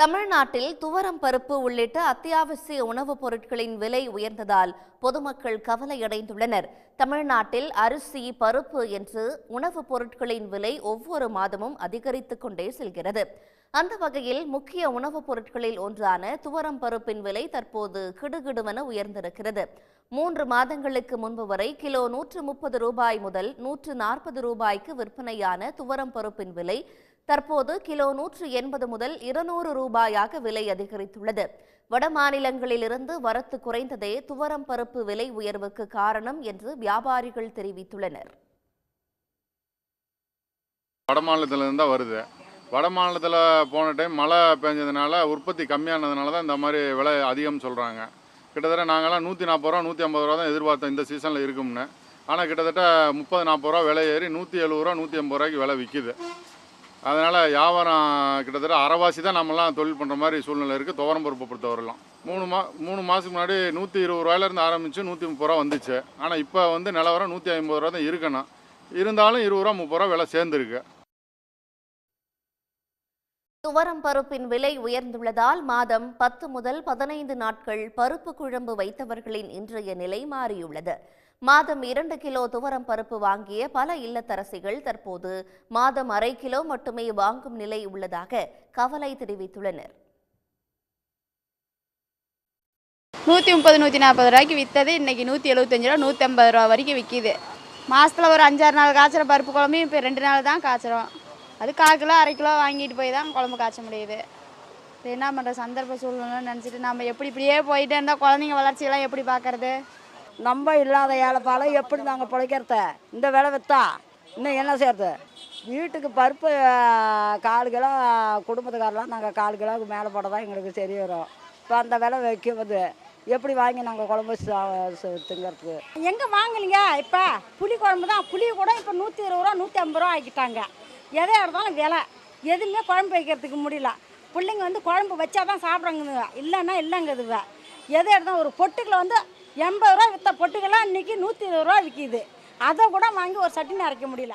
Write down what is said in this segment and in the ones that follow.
தமிழ்நாட்டில் துவரம் பருப்பு உள்ளிட்ட அத்தியாவசிய உணவுப் பொருட்களின் விலை உயர்ந்ததால் பொதுமக்கள் கவலையடைந்துள்ளனர். தமிழ்நாட்டில் அரிசி பருப்பு என்று உணவுப் பொருட்களின் விலை ஒவ்வொரு மாதமும் அதிகரித்துக் கொண்டே செல்கிறது. அந்த வகையில் முக்கிய உணவுப் பொருட்களில் ஒன்றான துவரம் பருப்பின் விலை தற்போது கிடுகிடுவென உயர்ந்திருக்கிறது. மூன்று மாதங்களுக்கு முன்பு வரை கிலோ நூற்று முப்பது ரூபாய் முதல் நூற்று நாற்பது ரூபாய்க்கு விற்பனையான துவரம் பருப்பின் விலை தற்போது கிலோ நூற்று எண்பது முதல் இருநூறு ரூபாயாக விலை அதிகரித்துள்ளது. வட மாநிலங்களிலிருந்து வரத்து குறைந்ததே துவரம் பருப்பு விலை உயர்வுக்கு காரணம் என்று வியாபாரிகள் தெரிவித்துள்ளனர். வடமாநிலத்திலேருந்து தான் வருது. வட மாநிலத்தில் போன டைம் மழை பெஞ்சதுனால உற்பத்தி கம்மியானதுனால தான் இந்த மாதிரி விலை அதிகம் சொல்கிறாங்க கிட்டத்தட்ட நாங்கள்லாம் நூற்றி நாற்பது ரூபா நூற்றி ஐம்பது ரூபா தான் எதிர்பார்த்தோம் இந்த சீசனில் இருக்கும்னு. ஆனால் கிட்டத்தட்ட முப்பது நாற்பது ரூபா விலை ஏறி நூற்றி எழுபது ரூபா நூற்றி ஐம்பது ரூபாய்க்கு விலை விற்கிது அதனால் வியாபாரம் கிட்டத்தட்ட அரைவாசி தான் நம்மலாம் தொழில் பண்ணுற மாதிரி சூழ்நிலை இருக்குது துவரம் பருப்பை பொறுத்தவரைலாம் மூணு மா மூணு மாதத்துக்கு முன்னாடி நூற்றி இருபது ரூபாயிலேருந்து ஆரம்பித்து நூற்றி முப்பது ரூபா வந்துச்சு. ஆனால் இப்போ வந்து நிலவரம் நூற்றி ஐம்பது ரூபா தான் இருக்கணும். இருந்தாலும் இருபது ரூபா முப்பது ரூபா விலை சேர்ந்துருக்கு. துவரம் பருப்பின் விலை உயர்ந்துள்ளதால் மாதம் பத்து முதல் பதினைந்து நாட்கள் பருப்பு குழம்பு வைத்தவர்களின் இன்றைய நிலை மாறியுள்ளது. மாதம் இரண்டு கிலோ துவரம் பருப்பு வாங்கிய பல இல்லத்தரசிகள் தற்போது மாதம் அரை கிலோ மட்டுமே வாங்கும் நிலை உள்ளதாக கவலை தெரிவித்துள்ளனர். நூற்றி முப்பது நூற்றி நாற்பது ரூபாய்க்கு விற்றது இன்றைக்கி நூற்றி எழுபத்தஞ்சு ரூபா நூற்றி ஐம்பது ரூபா வரைக்கும் விற்கிது மாதத்தில் ஒரு அஞ்சாறு நாள் காய்ச்சற பருப்பு குழம்பு இப்போ ரெண்டு நாள் தான் காய்ச்சிரும் அது கால் கிலோ அரை கிலோ வாங்கிட்டு போய் தான் குழம்பு காய்ச்ச முடியுது. இது என்ன பண்ணுற சந்தர்ப்ப சூழ்நிலை நினச்சிட்டு நம்ம எப்படி இப்படியே போயிட்டே இருந்தால் குழந்தைங்க வளர்ச்சியெல்லாம் எப்படி பார்க்கறது? நம்ம இல்லாத ஏழைப்பால எப்படி நாங்கள் பிழைக்கிறத? இந்த விலை விற்றா இன்னும் என்ன செய்யறது? வீட்டுக்கு பருப்பு கால் கிலோ குடும்பத்துக்காரெலாம் நாங்கள் கால் கிலோவுக்கு மேலே போட தான் எங்களுக்கு சரி வரும். இப்போ அந்த விலை வைக்கும்போது எப்படி வாங்கி நாங்கள் குழம்பு திங்கறதுக்கு? எங்கே வாங்குனீங்க? இப்போ புளி குழம்பு தான். புளி கூட இப்போ நூற்றி இருபது ரூபா நூற்றி ஐம்பது ரூபா ஆக்கிட்டாங்க. எதையாக இருந்தாலும் விலை. எதுவுமே குழம்பு வைக்கிறதுக்கு முடியல. பிள்ளைங்க வந்து குழம்பு வச்சா தான் சாப்பிட்றாங்க இல்லைன்னா இல்லைங்குதுவ எதை எடுத்தாலும் ஒரு பொட்டுக்களை வந்து எண்பது ரூபா விற்ற பொட்டுக்கெல்லாம் இன்றைக்கி நூற்றி இருபது ரூபா விற்கிது அதை கூட வாங்கி ஒரு சட்டினி அரைக்க முடியல.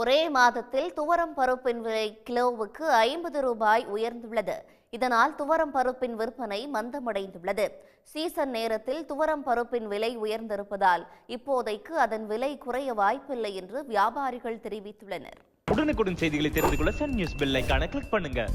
ஒரே மாதத்தில் துவரம் பருப்பின் விலை கிலோவுக்கு ஐம்பது ரூபாய் உயர்ந்துள்ளது. இதனால் துவரம் பருப்பின் விற்பனை மந்தமடைந்துள்ளது. சீசன் நேரத்தில் துவரம் பருப்பின் விலை உயர்ந்திருப்பதால் இப்போதைக்கு அதன் விலை குறைய வாய்ப்பில்லை என்று வியாபாரிகள் தெரிவித்துள்ளனர். உடனுக்குடன் செய்திகளை தெரிந்து கொள்ள சன் நியூஸ் பெல் கிளிக் பண்ணுங்க.